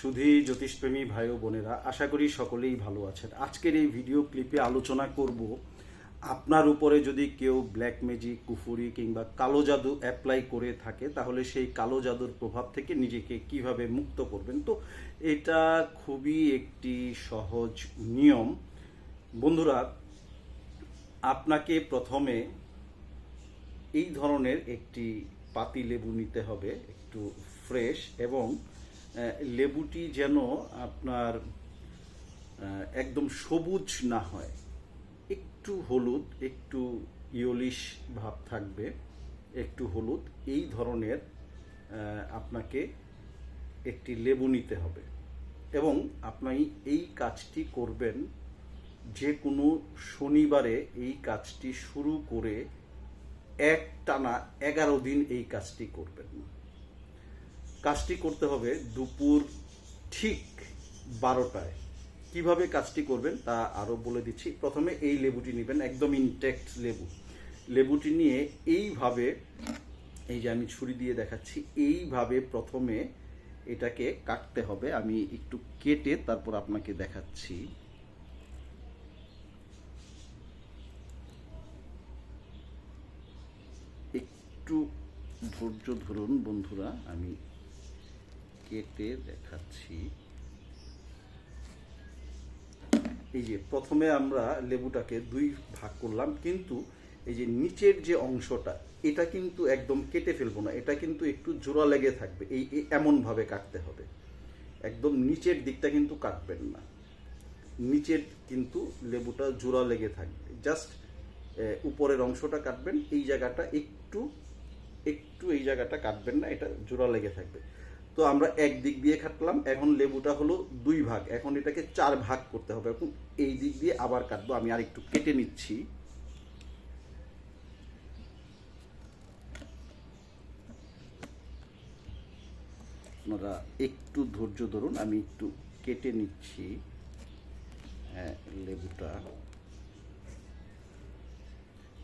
সুধী জ্যোতিষপ্রেমী ভাই ও বোনেরা, আশা করি সকলেই ভালো আছেন। আজকের এই ভিডিও ক্লিপে আলোচনা করব, আপনার উপরে যদি কেউ ব্ল্যাক ম্যাজিক কুফুরি কিংবা কালো জাদু অ্যাপ্লাই করে থাকে, তাহলে সেই কালো জাদুর প্রভাব থেকে নিজেকে কীভাবে মুক্ত করবেন? তো এটা খুবই একটি সহজ নিয়ম। বন্ধুরা, আপনাকে প্রথমে এই ধরনের একটি পাতি লেবু নিতে হবে, একটু ফ্রেশ এবং লেবুটি যেন আপনার একদম সবুজ না হয়। একটু হলুদ, একটু ইয়লিশ ভাব থাকবে, একটু হলুদ। এই ধরনের আপনাকে একটি লেবু নিতে হবে। এবং আপনি এই কাজটি করবেন যে কোনো শনিবারে এই কাজটি শুরু করে এক টানা এগারো দিন এই কাজটি করবেন। কাজটি করতে হবে দুপুর ঠিক বারোটায়। কীভাবে কাজটি করবেন তা আরও বলে দিচ্ছি। প্রথমে এই লেবুটি নেবেন, একদম ইনটেক্ট লেবু। লেবুটি নিয়ে এইভাবে, এই যে আমি ছুরি দিয়ে দেখাচ্ছি, এইভাবে প্রথমে এটাকে কাটতে হবে। আমি একটু কেটে তারপর আপনাকে দেখাচ্ছি। একটু ধৈর্য ধরুন বন্ধুরা, আমি কেটে দেখাচ্ছি। এই যে প্রথমে আমরা লেবুটাকে দুই ভাগ করলাম, কিন্তু এই যে নিচের যে অংশটা, এটা কিন্তু একদম কেটে ফেলব না, এটা কিন্তু একটু জোড়া লেগে থাকবে, এই এমনভাবে কাটতে হবে। একদম নিচের দিকটা কিন্তু কাটবেন না। নিচের কিন্তু লেবুটা জোড়া লেগে থাকবে। জাস্ট উপরের অংশটা কাটবেন, এই জায়গাটা একটু একটু এই জায়গাটা কাটবেন না, এটা জোড়া লেগে থাকবে। তো আমরা এক দিক দিয়ে কাটলাম এখন লেবুটা হলো দুই ভাগ, এখন এটাকে চার ভাগ করতে হবে, এখন এই দিক দিয়ে আবার কাটবো, আমি আর একটু কেটে নিচ্ছি। আপনারা একটু ধৈর্য ধরুন, আমি একটু কেটে নিচ্ছি হ্যাঁ লেবুটা।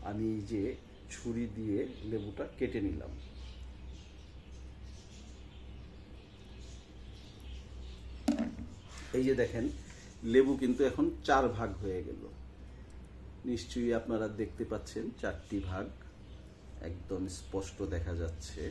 আমি এই যে ছুরি দিয়ে লেবুটা কেটে নিলাম। এই যে দেখেন, লেবু কিন্তু এখন চার ভাগ হয়ে গেল। নিশ্চয়ই আপনারা দেখতে পাচ্ছেন চারটি ভাগ একদম স্পষ্ট দেখা যাচ্ছে।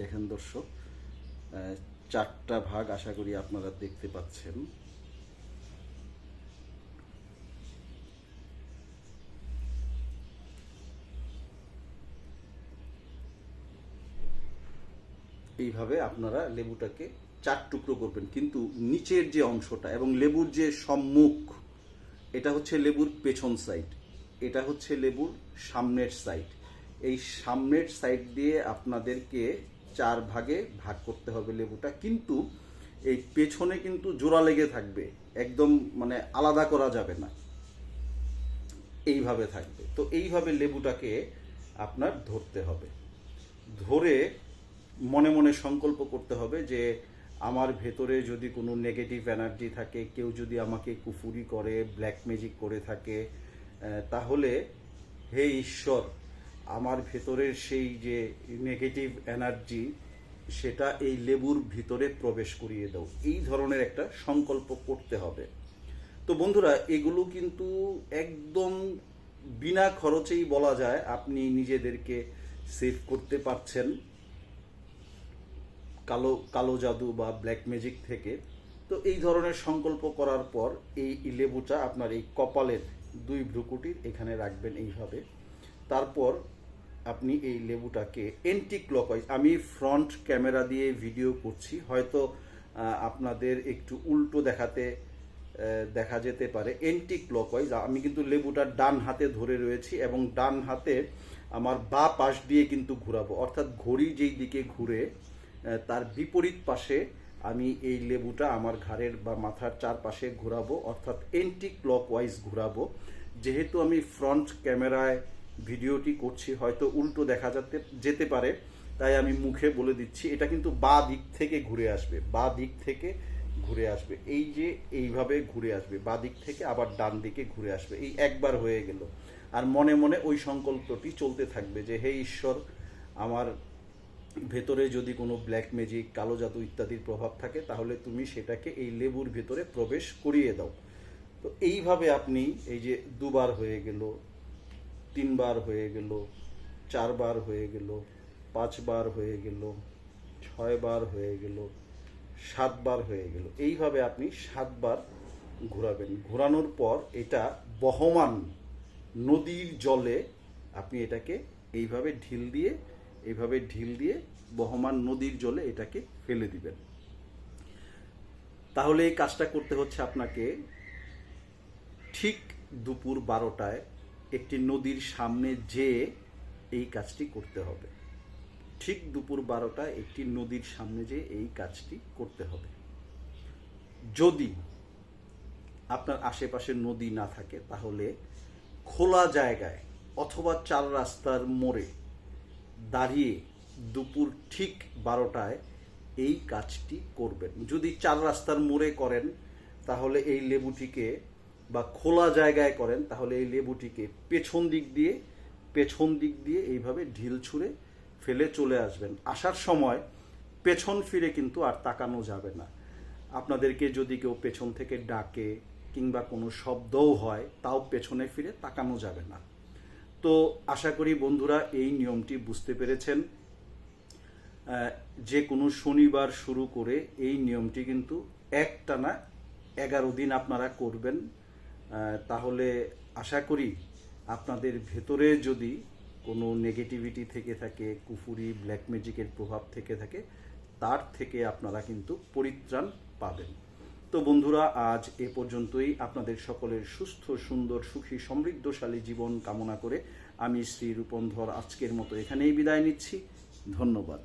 দেখেন দর্শক চারটা ভাগ আশা করি আপনারা দেখতে পাচ্ছেন। এইভাবে আপনারা লেবুটাকে চার টুকরো করবেন। কিন্তু নিচের যে অংশটা এবং লেবুর যে সম্মুখ, এটা হচ্ছে লেবুর পেছন সাইড এটা হচ্ছে লেবুর সামনের সাইড এই সামনের সাইড দিয়ে আপনাদেরকে চার ভাগে ভাগ করতে হবে লেবুটা। কিন্তু এই পেছনে কিন্তু জোড়া লেগে থাকবে, একদম মানে আলাদা করা যাবে না। এইভাবে থাকবে। তো এইভাবে লেবুটাকে আপনার ধরতে হবে। ধরে মনে মনে সংকল্প করতে হবে যে আমার ভেতরে যদি কোনো নেগেটিভ এনার্জি থাকে, কেউ যদি আমাকে কুফুরি করে ব্ল্যাক ম্যাজিক করে থাকে তাহলে হে ঈশ্বর, আমার ভেতরের সেই যে নেগেটিভ এনার্জি সেটা এই লেবুর ভিতরে প্রবেশ করিয়ে দাও। এই ধরনের একটা সংকল্প করতে হবে। তো বন্ধুরা, এগুলো কিন্তু একদম বিনা খরচেই বলা যায়, আপনি নিজেদেরকে সেভ করতে পারছেন। কালো কালো জাদু বা ব্ল্যাক ম্যাজিক থেকে। তো এই ধরনের সংকল্প করার পর এই লেবুটা আপনার এই কপালের দুই ভ্রুকুটির এখানে রাখবেন এইভাবে। তারপর আপনি এই লেবুটাকে এন্টি ক্লকওয়াইজ আমি ফ্রন্ট ক্যামেরা দিয়ে ভিডিও করছি, হয়তো আপনাদের একটু উল্টো দেখাতে দেখা যেতে পারে। এন্টি ক্লকওয়াইজ আমি কিন্তু লেবুটা ডান হাতে ধরে রয়েছি এবং ডান হাতে আমার বা পাশ দিয়ে কিন্তু ঘোরাবো। অর্থাৎ ঘড়ি যেই দিকে ঘুরে তার বিপরীত পাশে আমি এই লেবুটা আমার ঘাড়ের বা মাথার চারপাশে ঘোরাবো, অর্থাৎ এন্টি ক্লকওয়াইজ ঘোরাবো। যেহেতু আমি ফ্রন্ট ক্যামেরায় ভিডিওটি করছি, হয়তো উল্টো দেখা যাতে, যেতে পারে, তাই আমি মুখে বলে দিচ্ছি, এটা কিন্তু বা দিক থেকে ঘুরে আসবে, বা দিক থেকে ঘুরে আসবে। এই যে এইভাবে ঘুরে আসবে, বা দিক থেকে আবার ডান দিকে ঘুরে আসবে, এই একবার হয়ে গেল। আর মনে মনে ওই সংকল্পটি চলতে থাকবে যে, হে ঈশ্বর, আমার ভেতরে যদি কোনো ব্ল্যাক ম্যাজিক কালো জাদু ইত্যাদির প্রভাব থাকে, তাহলে তুমি সেটাকে এই লেবুর ভেতরে প্রবেশ করিয়ে দাও। তো এইভাবে আপনি এই যে দুবার হয়ে গেল, তিনবার হয়ে গেল, চারবার হয়ে গেল, পাঁচবার হয়ে গেল, ছয়বার হয়ে গেল, সাতবার হয়ে গেল, এইভাবে আপনি সাতবার ঘোরাবেন। ঘোরানোর পর এটা বহমান নদীর জলে আপনি এটাকে এইভাবে ঢিল দিয়ে এইভাবে ঢিল দিয়ে বহমান নদীর জলে এটাকে ফেলে দিবেন। তাহলে এই কাজটা করতে হচ্ছে আপনাকে ঠিক দুপুর বারোটায় একটি নদীর সামনে যেয়ে এই কাজটি করতে হবে। ঠিক দুপুর বারোটায় একটি নদীর সামনে যেয়ে এই কাজটি করতে হবে। যদি আপনার আশেপাশে নদী না থাকে, তাহলে খোলা জায়গায় অথবা চার রাস্তার মোড়ে দাঁড়িয়ে দুপুর ঠিক বারোটায় এই কাজটি করবেন। যদি চার রাস্তার মোড়ে করেন, তাহলে এই লেবুটিকে বা খোলা জায়গায় করেন, তাহলে এই লেবুটিকে পেছন দিক দিয়ে, পেছন দিক দিয়ে এইভাবে ঢিল ছুঁড়ে ফেলে চলে আসবেন। আসার সময় পেছন ফিরে কিন্তু আর তাকানো যাবে না। আপনাদেরকে যদি কেউ পেছন থেকে ডাকে কিংবা কোনো শব্দও হয়, তাও পেছনে ফিরে তাকানো যাবে না। তো আশা করি বন্ধুরা এই নিয়মটি বুঝতে পেরেছেন। যে কোনো শনিবার শুরু করে এই নিয়মটি কিন্তু একটানা এগারো দিন আপনারা করবেন। তাহলে আশা করি আপনাদের ভেতরে যদি কোনো নেগেটিভিটি থেকে থাকে, কুফুরি, ব্ল্যাক ম্যাজিকের প্রভাব থেকে থাকে, তার থেকে আপনারা কিন্তু পরিত্রাণ পাবেন। তো বন্ধুরা, আজ এ পর্যন্তই। আপনাদের সকলের সুস্থ, সুন্দর, সুখী, সমৃদ্ধশালী জীবন কামনা করে আমি শ্রী রূপন্ধর আজকের মতো এখানেই বিদায় নিচ্ছি। ধন্যবাদ।